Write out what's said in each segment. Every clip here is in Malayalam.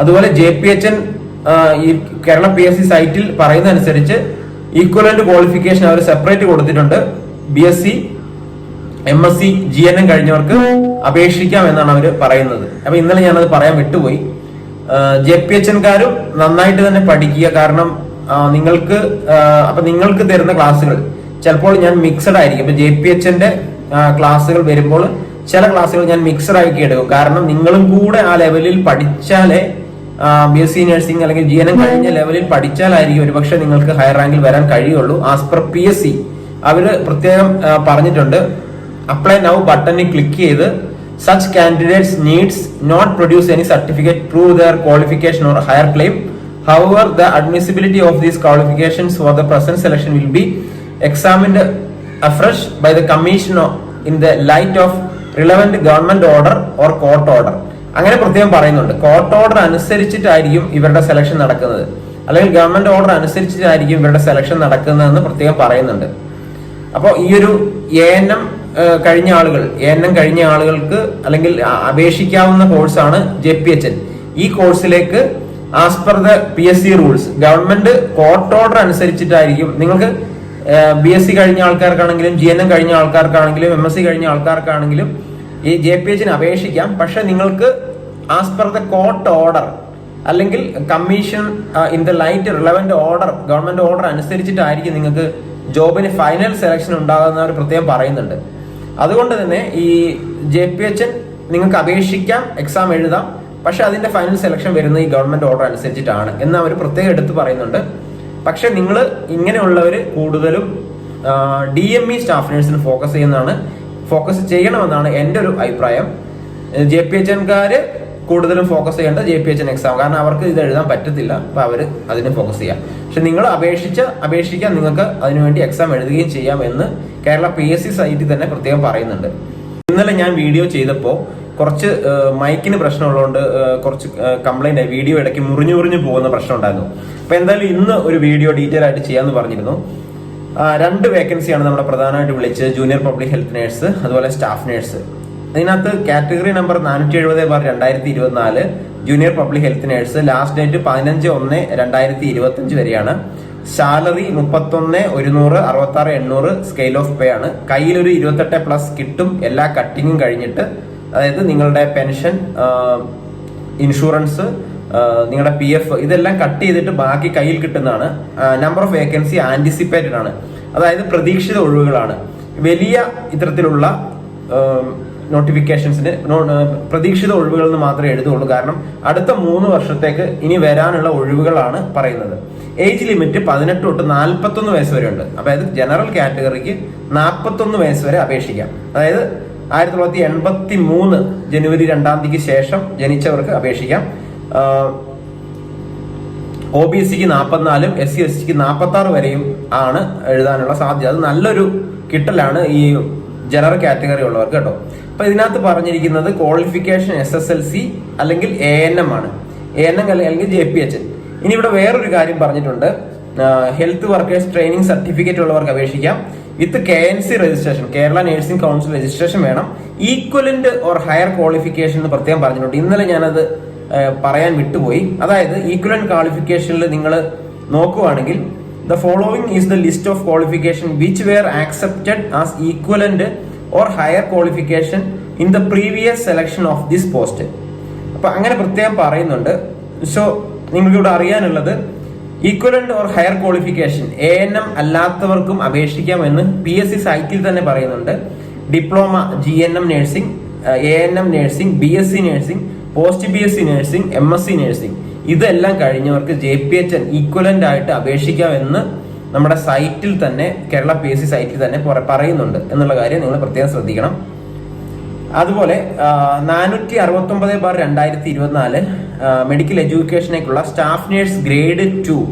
അതുപോലെ ജെ പി എച്ച് എൻ ഈ കേരള പി എസ് സി സൈറ്റിൽ പറയുന്ന അനുസരിച്ച് ഈക്വലന്റ് ക്വാളിഫിക്കേഷൻ അവർ സെപ്പറേറ്റ് കൊടുത്തിട്ടുണ്ട്. B S C M S C G N M കഴിഞ്ഞവർക്ക് അപേക്ഷിക്കാം എന്നാണ് അവർ പറയുന്നത്. അപ്പൊ ഇന്നലെ ഞാനത് പറയാൻ വിട്ടുപോയി. ജെ പി എച്ച് എൻകാരും നന്നായിട്ട് തന്നെ പഠിക്കുക. കാരണം നിങ്ങൾക്ക് അപ്പൊ നിങ്ങൾക്ക് തരുന്ന ക്ലാസ്സുകൾ ചിലപ്പോൾ ഞാൻ മിക്സഡ് ആയിരിക്കും. ഇപ്പൊ ജെ പി എച്ചിന്റെ ക്ലാസ്സുകൾ വരുമ്പോൾ ചില ക്ലാസ്സുകൾ ഞാൻ മിക്സഡ് ആക്കി എടുക്കും. കാരണം നിങ്ങളും കൂടെ ആ ലെവലിൽ പഠിച്ചാലേ ബി എസ് സി നഴ്സിംഗ് അല്ലെങ്കിൽ ജി എൻ എം കഴിഞ്ഞ ലെവലിൽ പഠിച്ചാലായിരിക്കും ഒരുപക്ഷെ നിങ്ങൾക്ക് ഹയർ റാങ്കിൽ വരാൻ കഴിയുള്ളൂ. As per P S C അവർ പ്രത്യേകം പറഞ്ഞിട്ടുണ്ട്. അപ്ലൈ നൗ ബട്ടണിൽ ക്ലിക്ക് ചെയ്ത് such candidates needs not produce any certificate prove their qualification or higher claim however the admissibility of these qualifications for the present selection will be examined afresh by the commission in the light of relevant government order or court order അങ്ങനെ പ്രത്യേകം പറയുന്നുണ്ട്. കോർട്ട് ഓർഡർ അനുസരിച്ചിട്ടായിരിക്കും ഇവരുടെ സെലക്ഷൻ നടക്കുന്നത്. അല്ലെങ്കിൽ ഗവൺമെന്റ് ഓർഡർ അനുസരിച്ചിട്ടായിരിക്കും ഇവരുടെ സെലക്ഷൻ നടക്കുന്നതെന്ന് പ്രത്യേകം പറയുന്നുണ്ട്. അപ്പോൾ ഈ ഒരു എ എൻ എം കഴിഞ്ഞ ആളുകൾ എ എൻ എം കഴിഞ്ഞ ആളുകൾക്ക് അല്ലെങ്കിൽ അപേക്ഷിക്കാവുന്ന കോഴ്സാണ് ജെ പി എച്ച് എൻ ഈ കോഴ്സിലേക്ക് as per the P S C rules government court order അനുസരിച്ചിട്ടായിരിക്കും. നിങ്ങൾക്ക് ബി എസ് സി കഴിഞ്ഞ ആൾക്കാർക്കാണെങ്കിലും ജി എൻ എം കഴിഞ്ഞ ആൾക്കാർക്കാണെങ്കിലും എം എസ് സി കഴിഞ്ഞ ആൾക്കാർക്കാണെങ്കിലും ഈ ജെ പി എച്ചിന് അപേക്ഷിക്കാം. പക്ഷെ നിങ്ങൾക്ക് as per the court order അല്ലെങ്കിൽ commission in the light relevant order government order അനുസരിച്ചിട്ടായിരിക്കും നിങ്ങൾക്ക് ജോബിന് ഫൈനൽ സെലക്ഷൻ ഉണ്ടാകുന്നവർ പ്രത്യേകം പറയുന്നുണ്ട്. അതുകൊണ്ട് തന്നെ ഈ ജെ പി എച്ച് നിങ്ങൾക്ക് അപേക്ഷിക്കാം എക്സാം എഴുതാം. പക്ഷെ അതിന്റെ ഫൈനൽ സെലക്ഷൻ വരുന്ന ഈ ഗവൺമെന്റ് ഓർഡർ അനുസരിച്ചിട്ടാണ് എന്ന് അവർ പ്രത്യേകം എടുത്ത് പറയുന്നുണ്ട്. പക്ഷെ നിങ്ങൾ ഇങ്ങനെയുള്ളവർ കൂടുതലും ഡി എം ഇ സ്റ്റാഫ് നേഴ്സിന് ഫോക്കസ് ചെയ്യുന്നതാണ്. ഫോക്കസ് ചെയ്യണമെന്നാണ് എന്റെ ഒരു അഭിപ്രായം. ജെ പി എച്ച് എൻകാർ കൂടുതലും ഫോക്കസ് ചെയ്യേണ്ട J P H N exam കാരണം അവർക്ക് ഇത് എഴുതാൻ പറ്റത്തില്ല. അപ്പോൾ അവർ അതിന് ഫോക്കസ് ചെയ്യാം. പക്ഷെ നിങ്ങൾ അപേക്ഷിച്ച അപേക്ഷിക്കാൻ നിങ്ങൾക്ക് അതിനുവേണ്ടി എക്സാം എഴുതുകയും ചെയ്യാം എന്ന് കേരള പി എസ് സി സൈറ്റിൽ തന്നെ പ്രത്യേകം പറയുന്നുണ്ട്. ഇന്നലെ ഞാൻ വീഡിയോ ചെയ്തപ്പോൾ കുറച്ച് മൈക്കിന് പ്രശ്നമുള്ളതുകൊണ്ട് കുറച്ച് കംപ്ലൈന്റ് ആയി. വീഡിയോ ഇടയ്ക്ക് മുറിഞ്ഞു മുറിഞ്ഞു പോകുന്ന പ്രശ്നം ഉണ്ടായിരുന്നു അപ്പോൾ എന്തായാലും ഇന്ന് ഒരു വീഡിയോ ഡീറ്റെയിൽ ആയിട്ട് ചെയ്യാമെന്ന് പറഞ്ഞിരുന്നു. രണ്ട് വേക്കൻസിയാണ് നമ്മുടെ പ്രധാനമായിട്ട് വിളിച്ചത്. ജൂനിയർ പബ്ലിക് ഹെൽത്ത് നേഴ്സ് അതുപോലെ സ്റ്റാഫ് നേഴ്സ് അതിനകത്ത് കാറ്റഗറി നമ്പർ നാനൂറ്റി എഴുപത് ബാർ രണ്ടായിരത്തി ഇരുപത്തിനാല് junior public health nurse last date പതിനഞ്ച് ഒന്ന് രണ്ടായിരത്തി ഇരുപത്തി അഞ്ച് വരെയാണ്. സാലറി മുപ്പത്തൊന്ന് ഒരുന്നൂറ് അറുപത്തി ആറ് എണ്ണൂറ് സ്കെയിൽ ഓഫ് പേ ആണ്. കയ്യിലൊരു ഇരുപത്തെട്ട് പ്ലസ് കിട്ടും. എല്ലാ കട്ടിങ്ങും കഴിഞ്ഞിട്ട് അതായത് നിങ്ങളുടെ പെൻഷൻ ഇൻഷുറൻസ് നിങ്ങളുടെ പി എഫ് ഇതെല്ലാം കട്ട് ചെയ്തിട്ട് ബാക്കി കയ്യിൽ കിട്ടുന്നതാണ്. നമ്പർ ഓഫ് വേക്കൻസി ആന്റിസിപ്പേറ്റഡ് ആണ്. അതായത് പ്രതീക്ഷിത ഒഴിവുകളാണ്. വലിയ ഇത്തരത്തിലുള്ള നോട്ടിഫിക്കേഷൻസിന് പ്രതീക്ഷിത ഒഴിവുകൾ എന്ന് മാത്രമേ എഴുതുകയുള്ളൂ. കാരണം അടുത്ത മൂന്ന് വർഷത്തേക്ക് ഇനി വരാനുള്ള ഒഴിവുകളാണ് പറയുന്നത്. ഏജ് ലിമിറ്റ് പതിനെട്ട് തൊട്ട് നാൽപ്പത്തൊന്ന് വയസ്സ് വരെ ഉണ്ട് അതായത് ജനറൽ കാറ്റഗറിക്ക് നാൽപ്പത്തൊന്ന് വയസ്സ് വരെ അപേക്ഷിക്കാം. അതായത് ആയിരത്തി തൊള്ളായിരത്തി എൺപത്തി മൂന്ന് ജനുവരി രണ്ടാം തീയതിക്ക് ശേഷം ജനിച്ചവർക്ക് അപേക്ഷിക്കാം. ഒ ബി സിക്ക് നാൽപ്പത്തിനാലും എസ് സി എസ് ടിക്ക് നാൽപ്പത്തി ആറ് വരെയും ആണ് എഴുതാനുള്ള സാധ്യത. അത് നല്ലൊരു കിട്ടലാണ് ഈ ജനറൽ കാറ്റഗറി ഉള്ളവർക്ക് കേട്ടോ. അപ്പൊ ഇതിനകത്ത് പറഞ്ഞിരിക്കുന്നത് qualification S S L C അല്ലെങ്കിൽ എ എൻ എം ആണ്. എ എൻ എം അല്ലെങ്കിൽ ജെ പി എച്ച് ഇനി ഇവിടെ വേറൊരു കാര്യം പറഞ്ഞിട്ടുണ്ട്. ഹെൽത്ത് വർക്കേഴ്സ് ട്രെയിനിങ് സർട്ടിഫിക്കറ്റ് ഉള്ളവർക്ക് അപേക്ഷിക്കാം. With K N C registration Kerala nursing council registration വേണം. ഈക്വലന്റ് ഓർ ഹയർ ക്വാളിഫിക്കേഷൻ എന്ന് പ്രത്യേകം പറഞ്ഞിട്ടുണ്ട്. ഇന്നലെ ഞാനത് പറയാൻ വിട്ടുപോയി. അതായത് ഈക്വൽ ക്വാളിഫിക്കേഷനിൽ നിങ്ങൾ നോക്കുവാണെങ്കിൽ the following is the list of qualification which were accepted as equivalent or higher qualification in the previous selection of this post അപ്പൊ അങ്ങനെ പ്രത്യേകം പറയുന്നുണ്ട്. സോ നിങ്ങൾക്ക് ഇവിടെ അറിയാനുള്ളത് equivalent or higher qualification A N M അല്ലാത്തവർക്കും അപേക്ഷിക്കാമെന്ന് പി എസ് സി സൈറ്റിൽ തന്നെ പറയുന്നുണ്ട്. Diploma G N M nursing A N M nursing B S C nursing post B S C nursing M S C nursing. ഇതെല്ലാം കഴിഞ്ഞവർക്ക് J P H N equivalent ആയിട്ട് അപേക്ഷിക്കാമെന്ന് നമ്മുടെ സൈറ്റിൽ തന്നെ കേരള പി എസ് സി സൈറ്റിൽ തന്നെ പറ- പറയുന്നുണ്ട് എന്നുള്ള കാര്യം നിങ്ങൾ പ്രത്യേകം ശ്രദ്ധിക്കണം. അതുപോലെ നാനൂറ്റി അറുപത്തി ഒമ്പത് ബാർ രണ്ടായിരത്തി ഇരുപത്തിനാല് മെഡിക്കൽ എഡ്യൂക്കേഷനേക്കുള്ള സ്റ്റാഫ് നേഴ്സ് ഗ്രേഡ് ടു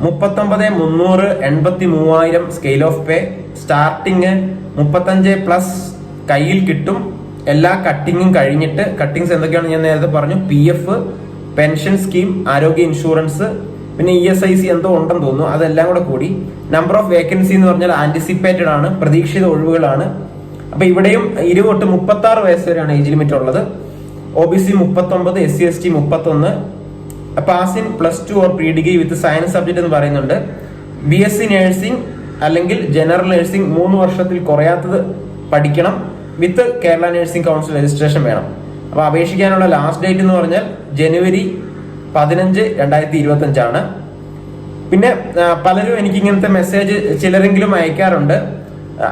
മുപ്പത്തൊമ്പത് മുന്നൂറ് എൺപത്തി മൂവായിരം സ്കെയിൽ ഓഫ് പേ സ്റ്റാർട്ടിങ് മുപ്പത്തഞ്ച് പ്ലസ് കയ്യിൽ കിട്ടും. എല്ലാ കട്ടിങ്ങും കഴിഞ്ഞിട്ട് കട്ടിങ്സ് എന്തൊക്കെയാണ് ഞാൻ നേരത്തെ പറഞ്ഞു. പി എഫ് പെൻഷൻ സ്കീം ആരോഗ്യ ഇൻഷുറൻസ് പിന്നെ ഇ എസ് ഐ സി എന്തോ ഉണ്ടെന്ന് തോന്നുന്നു. അതെല്ലാം കൂടെ കൂടി നമ്പർ ഓഫ് വേക്കൻസി എന്ന് പറഞ്ഞാൽ ആന്റിസിപ്പേറ്റഡ് ആണ് പ്രതീക്ഷിത ഒഴിവുകളാണ്. അപ്പൊ ഇവിടെയും ഇരുപത് മുപ്പത്തി ആറ് വയസ്സ് വരെയാണ് ഏജ് ലിമിറ്റ് ഉള്ളത്. ഒ ബി സി മുപ്പത്തി ഒമ്പത് എസ് സി എസ് ടി മുപ്പത്തി ഒന്ന് pass in plus two or pre degree with science subject എന്ന് പറയുന്നുണ്ട്. ബി എസ് സി നഴ്സിംഗ് അല്ലെങ്കിൽ ജനറൽ നഴ്സിംഗ് മൂന്ന് വർഷത്തിൽ കുറയാത്തത് പഠിക്കണം. With Kerala nursing council registration വേണം. അപ്പൊ അപേക്ഷിക്കാനുള്ള ലാസ്റ്റ് ഡേറ്റ് എന്ന് പറഞ്ഞാൽ ജനുവരി പതിനഞ്ച് രണ്ടായിരത്തി ഇരുപത്തി അഞ്ചാണ് പിന്നെ പലരും എനിക്ക് ഇങ്ങനത്തെ മെസ്സേജ് ചിലരെങ്കിലും അയക്കാറുണ്ട്.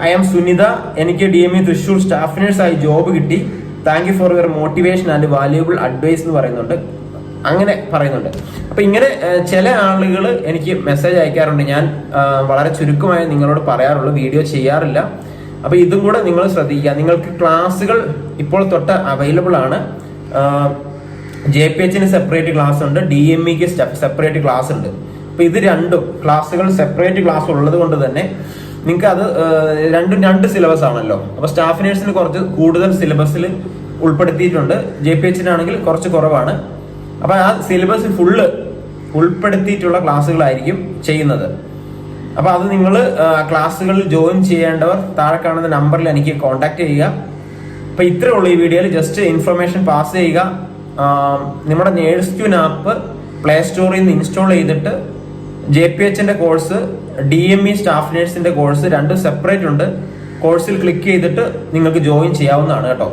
ഐ ആം സുനിത എനിക്ക് D M E Thrissur staff നേഴ്സായി job കിട്ടി. Thank you for your motivation and valuable advice എന്ന് പറയുന്നുണ്ട്. അങ്ങനെ പറയുന്നുണ്ട്. അപ്പൊ ഇങ്ങനെ ചില ആളുകൾ എനിക്ക് മെസ്സേജ് അയക്കാറുണ്ട്. ഞാൻ വളരെ ചുരുക്കമായി നിങ്ങളോട് പറയാറുള്ളൂ വീഡിയോ ചെയ്യാറില്ല. അപ്പൊ ഇതും കൂടെ നിങ്ങൾ ശ്രദ്ധിക്കുക. നിങ്ങൾക്ക് ക്ലാസ്സുകൾ ഇപ്പോൾ തൊട്ട് അവൈലബിൾ ആണ്. ജെ പി എച്ചിന് സെപ്പറേറ്റ് ക്ലാസ് ഉണ്ട്. ഡി എം ഇക്ക് സെപ്പറേറ്റ് ക്ലാസ് ഉണ്ട്. അപ്പോൾ ഇത് രണ്ടും ക്ലാസ്സുകൾ സെപ്പറേറ്റ് ക്ലാസ് ഉള്ളത് കൊണ്ട് തന്നെ നിങ്ങൾക്ക് അത് രണ്ടും രണ്ട് സിലബസ് ആണല്ലോ. അപ്പോൾ സ്റ്റാഫ് നേഴ്സിന് കുറച്ച് കൂടുതൽ സിലബസിൽ ഉൾപ്പെടുത്തിയിട്ടുണ്ട്. ജെ പി എച്ചിനാണെങ്കിൽ കുറച്ച് കുറവാണ്. അപ്പോൾ ആ സിലബസ് ഫുള്ള് ഉൾപ്പെടുത്തിയിട്ടുള്ള ക്ലാസ്സുകളായിരിക്കും ചെയ്യുന്നത്. അപ്പൊ അത് നിങ്ങൾ ക്ലാസ്സുകളിൽ ജോയിൻ ചെയ്യേണ്ടവർ താഴെ കാണുന്ന നമ്പറിൽ എനിക്ക് കോൺടാക്ട് ചെയ്യുക. അപ്പൊ ഇത്രേ ഉള്ളൂ ഈ വീഡിയോയിൽ ജസ്റ്റ് ഇൻഫർമേഷൻ പാസ് ചെയ്യുക. നമ്മുടെ നേഴ്സ് ക്യൂൻ ആപ്പ് പ്ലേ സ്റ്റോറിൽ നിന്ന് ഇൻസ്റ്റാൾ ചെയ്തിട്ട് J P എച്ചിന്റെ course D M E staff നേഴ്സിന്റെ course രണ്ടും സെപ്പറേറ്റ് ഉണ്ട്. കോഴ്സിൽ ക്ലിക്ക് ചെയ്തിട്ട് നിങ്ങൾക്ക് ജോയിൻ ചെയ്യാവുന്നതാണ് കേട്ടോ.